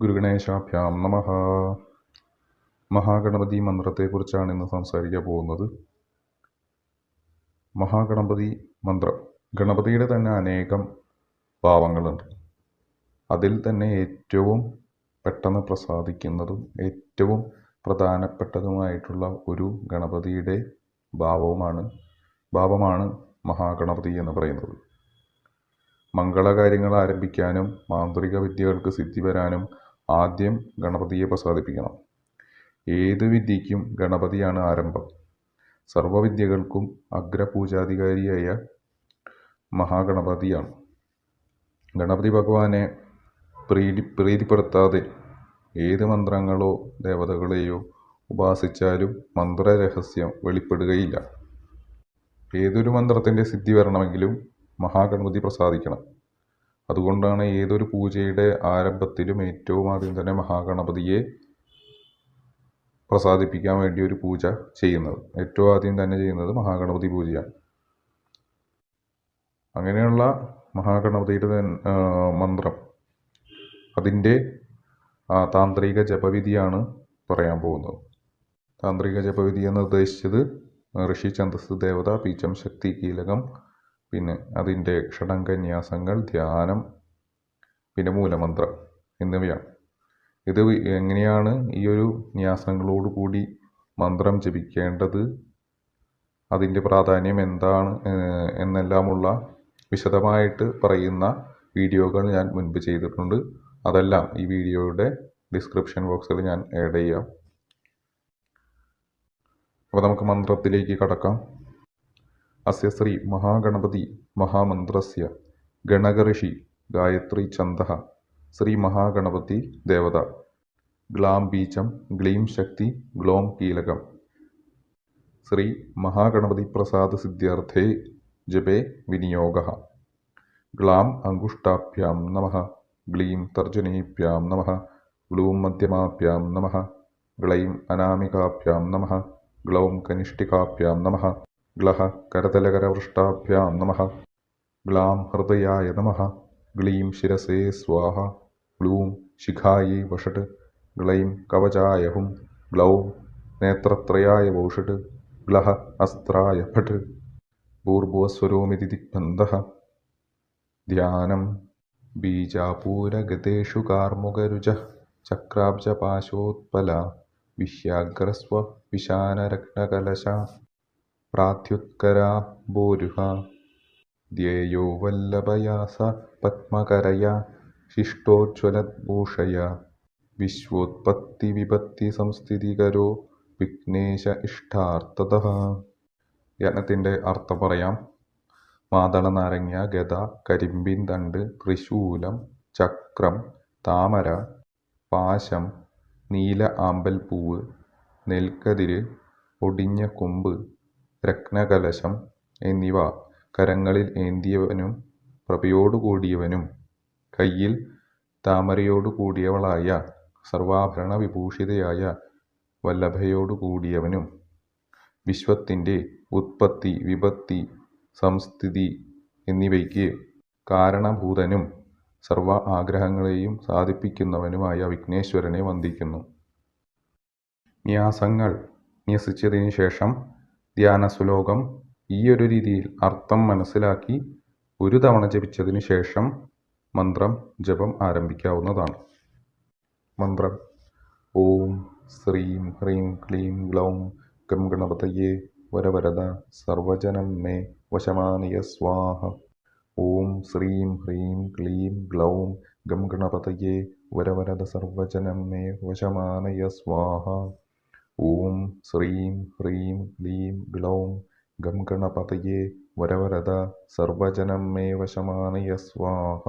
ഗുരുഗണേശാഭ്യാം നമഃ. മഹാഗണപതി മന്ത്രത്തെക്കുറിച്ചാണ് ഇന്ന് സംസാരിക്കാൻ പോകുന്നത്. മഹാഗണപതി മന്ത്രം. ഗണപതിയുടെ തന്നെ അനേകം ഭാവങ്ങളുണ്ട്. അതിൽ തന്നെ ഏറ്റവും പെട്ടെന്ന് പ്രസാദിക്കുന്നതും ഏറ്റവും പ്രധാനപ്പെട്ടതുമായിട്ടുള്ള ഒരു ഗണപതിയുടെ ഭാവവുമാണ് ഭാവമാണ് മഹാഗണപതി എന്ന് പറയുന്നത്. മംഗളകാര്യങ്ങൾ ആരംഭിക്കാനും മാന്ത്രിക വിദ്യകൾക്ക് സിദ്ധി വരാനും ആദ്യം ഗണപതിയെ പ്രസാദിപ്പിക്കണം. ഏത് വിദ്യയ്ക്കും ഗണപതിയാണ് ആരംഭം. സർവവിദ്യകൾക്കും അഗ്രപൂജാധികാരിയായ മഹാഗണപതിയാണ്. ഗണപതി ഭഗവാനെ പ്രീതി പ്രീതിപ്പെടുത്താതെ ഏത് മന്ത്രങ്ങളോ ദേവതകളെയോ ഉപാസിച്ചാലും മന്ത്രരഹസ്യം വെളിപ്പെടുകയില്ല. ഏതൊരു മന്ത്രത്തിന്റെ സിദ്ധി വരണമെങ്കിലും മഹാഗണപതി പ്രസാദിക്കണം. അതുകൊണ്ടാണ് ഏതൊരു പൂജയുടെ ആരംഭത്തിലും ഏറ്റവും ആദ്യം തന്നെ മഹാഗണപതിയെ പ്രസാദിപ്പിക്കാൻ വേണ്ടി ഒരു പൂജ ചെയ്യുന്നത്. ഏറ്റവും ആദ്യം തന്നെ ചെയ്യുന്നത് മഹാഗണപതി പൂജയാണ്. അങ്ങനെയുള്ള മഹാഗണപതിയുടെ മന്ത്രം അതിന്റെ താന്ത്രിക ജപവിധിയാണ് പറയാൻ പോകുന്നത്. താന്ത്രിക ജപവിധി എന്ന് ഉദ്ദേശിച്ചത് ഋഷി ഛന്ദസ് ദേവത പീച്ചം ശക്തി കീലകം പിന്നെ അതിന്റെ ഷഡംഗന്യാസങ്ങൾ ധ്യാനം പിന്നെ മൂലമന്ത്രം എന്നിവയാണ്. ഇത് എങ്ങനെയാണ് ഈ ഒരു ന്യാസങ്ങളോടുകൂടി മന്ത്രം ജപിക്കേണ്ടത്? അതിന്റെ പ്രാധാന്യം എന്താണ്? എന്നെല്ലാമുള്ള വിശദമായിട്ട് പറയുന്ന വീഡിയോകൾ ഞാൻ മുൻപ് ചെയ്തിട്ടുണ്ട്. അതെല്ലാം ഈ വീഡിയോയുടെ ഡിസ്ക്രിപ്ഷൻ ബോക്സിൽ ഞാൻ ആഡ് ചെയ്യാം. അപ്പോൾ നമുക്ക് മന്ത്രത്തിലേക്ക് കടക്കാം. അസ്യ ശ്രീ മഹാഗണപതി മഹാമന്ത്രസ്യ ഗണകഋഷി ഗായത്രി ഛന്ദ ശ്രീ മഹാഗണപതി ദേവത ഗ്ലാം ബീജം ഗ്ലീം ശക്തി ഗ്ലോം കീലകം ശ്രീ മഹാഗണപതി പ്രസാദ സിദ്ധ്യർത്ഥേ ജപേ വിനിയോഗ ഗ്ലാം അങ്കുഷ്ടാഭ്യാം നമ ഗ്ലീം തർജനീഭ്യാം നമ ഗ്ലൂം മധ്യമാഭ്യാം നമ ഗ്ലൈം അനാമികാഭ്യാം നമ ഗ്ലൗം കനിഷ്ഠികാഭ്യാം നമ ഗ്ലഹ കരതലകരവൃഷ്ടാഭ്യാം നമ ഗ്ലാം ഹൃദയായ നമ ഗ്ലീം ശിരസേ സ്വാഹ ഗ്ലൂം ശിഖായേ വഷട്ട് ഗ്ലൈം കവചായ ഹും ഗ്ലൗം നേത്രത്രയായ വോഷട്ട് ഗ്ലഹ അസ്ത്രായ ഭട്ട് ഭൂർഭുവസ്വരോമിതി ദിഗ്ബന്ധ ധ്യാനം ബീജാപൂരഗതേഷു കാർമുകരുച ചക്രാബ്ജപാശോത്പല വിശ്യാഗ്രസ്വ വിശാനരത്നകലശ പ്രാത്യുത്കരാ ഭൂരുഹ ധ്യേയോ വല്ലഭയാ സ വിശ്വോത്പത്തി സംസ്ഥിതികരോ വിഘ്നേശ ഇഷ്ടാർത്ഥത. യജ്ഞത്തിന്റെ അർത്ഥം പറയാം. മാതള നാരങ്ങ ഗത കരിമ്പിൻ തണ്ട് ത്രിശൂലം ചക്രം താമര പാശം നീല ആമ്പൽപ്പൂവ് നെൽക്കതിര് ഒടിഞ്ഞ കൊമ്പ് രത്നകലശം എന്നിവ കരങ്ങളിൽ ഏന്തിയവനും പ്രഭയോടുകൂടിയവനും കയ്യിൽ താമരയോടുകൂടിയവളായ സർവാഭരണ വിഭൂഷിതയായ വല്ലഭയോടുകൂടിയവനും. വിശ്വത്തിന്റെ ഉത്പത്തി വിപത്തി സംസ്ഥിതി എന്നിവയ്ക്ക് കാരണഭൂതനും സർവ ആഗ്രഹങ്ങളെയും സാധിപ്പിക്കുന്നവനുമായ വിഘ്നേശ്വരനെ വന്ദിക്കുന്നു. ന്യാസങ്ങൾ ന്യസിച്ചതിന് ശേഷം ധ്യാന ശ്ലോകം ഈ ഒരു രീതിയിൽ അർത്ഥം മനസ്സിലാക്കി ഒരു തവണ ജപിച്ചതിന് ശേഷം മന്ത്രം ജപം ആരംഭിക്കാവുന്നതാണ്. മന്ത്രം. ഓം ശ്രീം ഹ്രീം ക്ലീം ഗ്ലൗം ഗം ഗണപതയെ വരവരത സർവജനം മേ വശമാനിയ സ്വാഹ. ഓം ശ്രീം ഹ്രീം ക്ലീം ഗ്ലൗം ഗം ഗണപതയെ വരവരത സർവജനം മേ വശമാനയ സ്വാഹ. ഓം ശ്രീം ഹ്രീം ക്ലീം ഗ്ലൗം ഗം ഗണപതയേ വരവരത സർവജനം മേ വശമാനയ സ്വാഹ.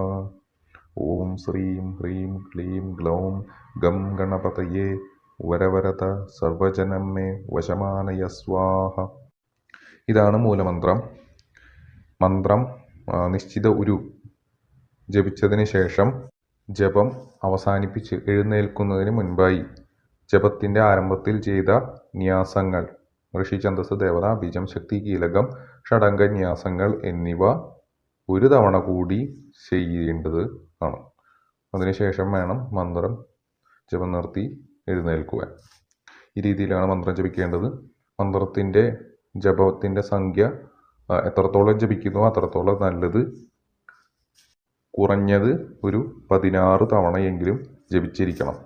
ഓം ശ്രീം ഹ്രീം ക്ലീം ഗ്ലൗം ഗം ഗണപതയേ വരവരത സർവജനം മേ വശമാനയ സ്വാഹ. ഇതാണ് മൂലമന്ത്രം. മന്ത്രം നിശ്ചിത ഉരു ജപിച്ചതിന് ശേഷം ജപം അവസാനിപ്പിച്ച് എഴുന്നേൽക്കുന്നതിന് മുൻപായി. ജപത്തിന്റെ ആരംഭത്തിൽ ചെയ്ത ന്യാസങ്ങൾ ഋഷി ഛന്ദസ് ദേവത ബീജം ശക്തി കീലകം ഷഡംഗന്യാസങ്ങൾ എന്നിവ ഒരു തവണ കൂടി ചെയ്യേണ്ടത് ആണ് അതിനുശേഷം വേണം മന്ത്രം ജപം നിർത്തി എഴുന്നേൽക്കുക ഈ രീതിയിലാണ് മന്ത്രം ജപിക്കേണ്ടത്. മന്ത്രത്തിന്റെ ജപത്തിന്റെ സംഖ്യ എത്രത്തോളം ജപിക്കുന്നു അത്രത്തോളം നല്ലത്. കുറഞ്ഞത് ഒരു പതിനാറ് തവണയെങ്കിലും ജപിച്ചിരിക്കണം.